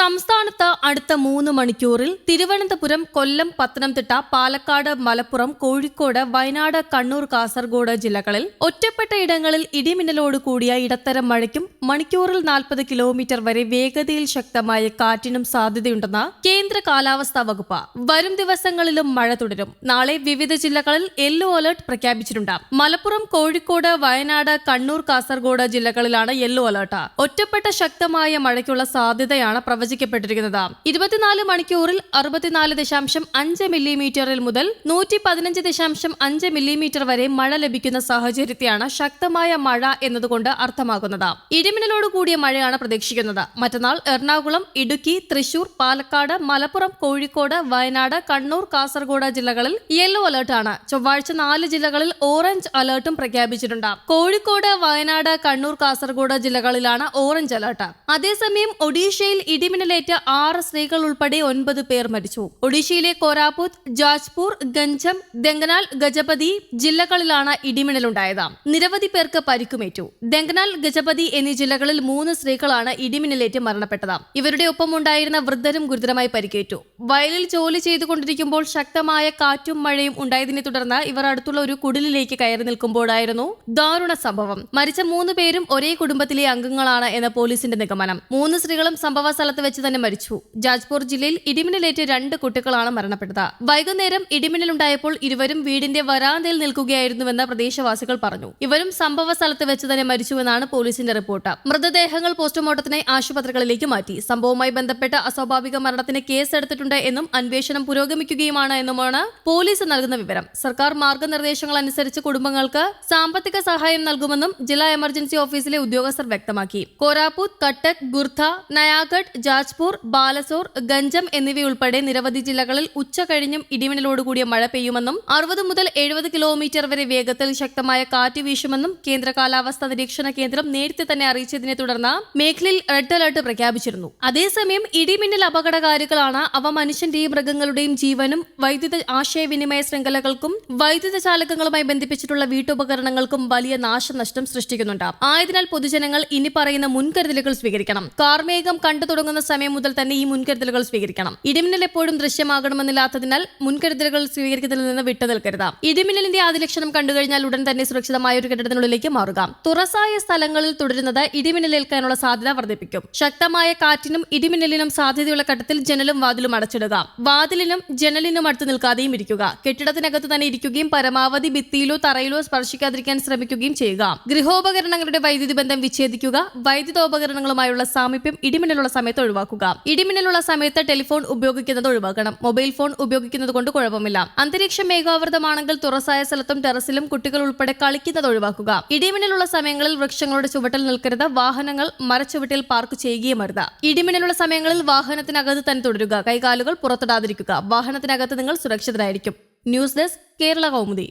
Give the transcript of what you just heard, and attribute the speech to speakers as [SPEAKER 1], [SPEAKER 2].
[SPEAKER 1] സംസ്ഥാനത്ത് അടുത്ത മൂന്ന് മണിക്കൂറിൽ തിരുവനന്തപുരം കൊല്ലം പത്തനംതിട്ട പാലക്കാട് മലപ്പുറം കോഴിക്കോട് വയനാട് കണ്ണൂർ കാസർഗോഡ് ജില്ലകളിൽ ഒറ്റപ്പെട്ട ഇടങ്ങളിൽ ഇടിമിന്നലോട് കൂടിയ ഇടത്തരം മഴയ്ക്കും മണിക്കൂറിൽ നാൽപ്പത് കിലോമീറ്റർ വരെ വേഗതയിൽ ശക്തമായ കാറ്റിനും സാധ്യതയുണ്ടെന്ന് കേന്ദ്ര കാലാവസ്ഥാ വകുപ്പ് വരും ദിവസങ്ങളിലും മഴ തുടരും. നാളെ വിവിധ ജില്ലകളിൽ യെല്ലോ അലർട്ട് പ്രഖ്യാപിച്ചിട്ടുണ്ട്. മലപ്പുറം കോഴിക്കോട് വയനാട് കണ്ണൂർ കാസർഗോഡ് ജില്ലകളിലാണ് യെല്ലോ അലർട്ട്. ഒറ്റപ്പെട്ട ശക്തമായ മഴയ്ക്കുള്ള സാധ്യതയാണ് പ്രവചിക്കപ്പെട്ടിരിക്കുന്നത് ഇരുപത്തിനാല് മണിക്കൂറിൽ അറുപത്തിനാല് ദശാംശം അഞ്ച് മില്ലിമീറ്ററിൽ മുതൽ നൂറ്റി പതിനഞ്ച് ദശാംശം അഞ്ച് മില്ലിമീറ്റർ വരെ മഴ ലഭിക്കുന്ന സാഹചര്യത്തെയാണ് ശക്തമായ മഴ എന്നതുകൊണ്ട് അർത്ഥമാക്കുന്നത്. ഇടിമിന്നലോട് കൂടിയ മഴയാണ് പ്രതീക്ഷിക്കുന്നത്. മറ്റന്നാൾ എറണാകുളം ഇടുക്കി തൃശൂർ പാലക്കാട് മലപ്പുറം കോഴിക്കോട് വയനാട് കണ്ണൂർ കാസർഗോഡ് ജില്ലകളിൽ യെല്ലോ അലർട്ടാണ് ചൊവ്വാഴ്ച നാല് ജില്ലകളിൽ ഓറഞ്ച് അലർട്ടും പ്രഖ്യാപിച്ചിട്ടുണ്ട്. കോഴിക്കോട് വയനാട് കണ്ണൂർ കാസർഗോഡ് ജില്ലകളിലാണ് ഓറഞ്ച് അലർട്ട്. അതേസമയം ഒഡീഷയിൽ ഇടിമിന്നലേറ്റ് ആറ് സ്ത്രീകൾ ഉൾപ്പെടെ ഒൻപത് പേർ മരിച്ചു. ഒഡീഷയിലെ കോരാപുത് ജാജ്പൂർ ഗഞ്ചം ദെങ്കനാൽ ഗജപതി ജില്ലകളിലാണ് ഇടിമിന്നലുണ്ടായത്. നിരവധി പേർക്ക് പരിക്കുമേറ്റു. ദെങ്കനാൽ ഗജപതി എന്നീ ജില്ലകളിൽ മൂന്ന് സ്ത്രീകളാണ് ഇടിമിന്നലേറ്റ് മരണപ്പെട്ടത്. ഇവരുടെ ഒപ്പമുണ്ടായിരുന്ന വൃദ്ധരും ഗുരുതരമായി പരിക്കേറ്റു. വയലിൽ ജോലി ചെയ്തുകൊണ്ടിരിക്കുമ്പോൾ ശക്തമായ കാറ്റും മഴയും ഉണ്ടായതിനെ തുടർന്ന് ഇവർ അടുത്തുള്ള ഒരു കുടിലിലേക്ക് കയറി നിൽക്കുമ്പോഴായിരുന്നു ദാരുണ സംഭവം. മരിച്ച മൂന്ന് പേരും ഒരേ കുടുംബത്തിലെ അംഗങ്ങളാണ് എന്ന പോലീസിന്റെ നിഗമനം. മൂന്ന് സ്ത്രീകളും സംഭവ സ്ഥലത്ത് വെച്ച് തന്നെ മരിച്ചു. ജാജ്പൂർ ജില്ലയിൽ ഇടിമിന്നലേറ്റ് രണ്ട് കുട്ടികളാണ് മരണപ്പെട്ടത്. വൈകുന്നേരം ഇടിമിന്നലുണ്ടായപ്പോൾ ഇരുവരും വീടിന്റെ വരാന്തയിൽ നിൽക്കുകയായിരുന്നുവെന്ന് പ്രദേശവാസികൾ പറഞ്ഞു. ഇവരും സംഭവ സ്ഥലത്ത് വെച്ച് തന്നെ മരിച്ചുവെന്നാണ് പോലീസിന്റെ റിപ്പോർട്ട്. മൃതദേഹങ്ങൾ പോസ്റ്റ്മോർട്ടത്തിനായി ആശുപത്രികളിലേക്ക് മാറ്റി. സംഭവവുമായി ബന്ധപ്പെട്ട അസ്വാഭാവിക മരണത്തിന് കേസെടുത്തിട്ടുണ്ട് എന്നും അന്വേഷണം പുരോഗമിക്കുകയുമാണ് എന്നുമാണ് പോലീസ് നൽകുന്ന വിവരം. സർക്കാർ മാർഗനിർദ്ദേശങ്ങൾ അനുസരിച്ച് കുടുംബങ്ങൾക്ക് സാമ്പത്തിക സഹായം നൽകുമെന്നും ജില്ലാ എമർജൻസി ഓഫീസിലെ ഉദ്യോഗസ്ഥർ വ്യക്തമാക്കി. കോരാപൂത്ത് കട്ടക് ഗുർധ നയാഗഡ് ജാജ്പൂർ ബാലസോർ ഗഞ്ചം എന്നിവയുൾപ്പെടെ നിരവധി ജില്ലകളിൽ ഉച്ച കഴിഞ്ഞും ഇടിമിന്നലോടുകൂടിയ മഴ പെയ്യുമെന്നും അറുപത് മുതൽ എഴുപത് കിലോമീറ്റർ വരെ വേഗത്തിൽ ശക്തമായ കാറ്റ് വീശുമെന്നും കേന്ദ്ര കാലാവസ്ഥാ നിരീക്ഷണ കേന്ദ്രം നേരത്തെ തന്നെ അറിയിച്ചതിനെ തുടർന്ന് മേഖലയിൽ റെഡ് അലർട്ട് പ്രഖ്യാപിച്ചിരുന്നു. അതേസമയം ഇടിമിന്നൽ അപകടകാരികളാണ് അവ മനുഷ്യന്റെയും മൃഗങ്ങളുടെയും ജീവനും വൈദ്യുത ആശയവിനിമയ ശൃംഖലകൾക്കും വൈദ്യുത ചാലകങ്ങളുമായി ബന്ധിപ്പിച്ചിട്ടുള്ള വീട്ടുപകരണങ്ങൾക്കും വലിയ നാശനഷ്ടം സൃഷ്ടിക്കുന്നുണ്ട്. ആയതിനാൽ പൊതുജനങ്ങൾ ഇനി പറയുന്ന മുൻകരുതലുകൾ സ്വീകരിക്കണം. കാർമേഘം കണ്ടു തുടങ്ങുന്ന സമയം മുതൽ തന്നെ ഈ മുൻകരുതലുകൾ സ്വീകരിക്കണം. ഇടിമിന്നൽ എപ്പോഴും ദൃശ്യമാകണമെന്നില്ലാത്തതിനാൽ മുൻകരുതലുകൾ സ്വീകരിക്കുന്നതിൽ നിന്ന് വിട്ടുനിൽക്കരുത് ഇടിമിന്നലിന്റെ ആദ്യ ലക്ഷണം കണ്ടുകഴിഞ്ഞാൽ ഉടൻ തന്നെ സുരക്ഷിതമായ ഒരു കെട്ടിടത്തിനുള്ളിലേക്ക് മാറുക. തുറസായ സ്ഥലങ്ങളിൽ തുടരുന്നത് ഇടിമിന്നലേൽക്കാനുള്ള സാധ്യത വർദ്ധിപ്പിക്കും. ശക്തമായ കാറ്റിനും ഇടിമിന്നലിനും സാധ്യതയുള്ള ഘട്ടത്തിൽ ജനലും വാതിലും അടച്ചിടുക. വാതിലിനും ജനലിനും അടുത്ത് നിൽക്കാതെയും ഇരിക്കുക. കെട്ടിടത്തിനകത്ത് തന്നെ ഇരിക്കുകയും പരമാവധി ഭിത്തിയിലോ തറയിലോ സ്പർശിക്കാതിരിക്കാൻ ശ്രമിക്കുകയും ചെയ്യുക. ഗൃഹോപകരണങ്ങളുടെ വൈദ്യുതി ബന്ധം വിച്ഛേദിക്കുക. വൈദ്യുതോപകരണങ്ങളുമായുള്ള സാമീപ്യം ഇടിമിന്നലുള്ള സമയത്ത് ഒഴിവാക്കുക. ഇടിമിന്നലുള്ള സമയത്ത് ടെലിഫോൺ ഉപയോഗിക്കുന്നത് ഒഴിവാക്കണം. മൊബൈൽ ഫോൺ ഉപയോഗിക്കുന്നത് കൊണ്ട് കുഴപ്പമില്ല. അന്തരീക്ഷം മേഘാവൃതമാണെങ്കിൽ തുറസായ സ്ഥലത്തും ടെറസിലും കുട്ടികൾ ഉൾപ്പെടെ കളിക്കുന്നത് ഒഴിവാക്കുക. ഇടിമിന്നലുള്ള സമയങ്ങളിൽ വൃക്ഷങ്ങളുടെ ചുവട്ടിൽ നിൽക്കരുത്. വാഹനങ്ങൾ മരച്ചുവട്ടിൽ പാർക്ക് ചെയ്യുകയും അരുത്. ഇടിമിന്നലുള്ള സമയങ്ങളിൽ വാഹനത്തിനകത്ത് തന്നെ തുടരുക. കൈകാലുകൾ പുറത്തിടാതിരിക്കുക. വാഹനത്തിനകത്ത് നിങ്ങൾ സുരക്ഷിതരായിരിക്കും. News desk Kerala Kaumudi.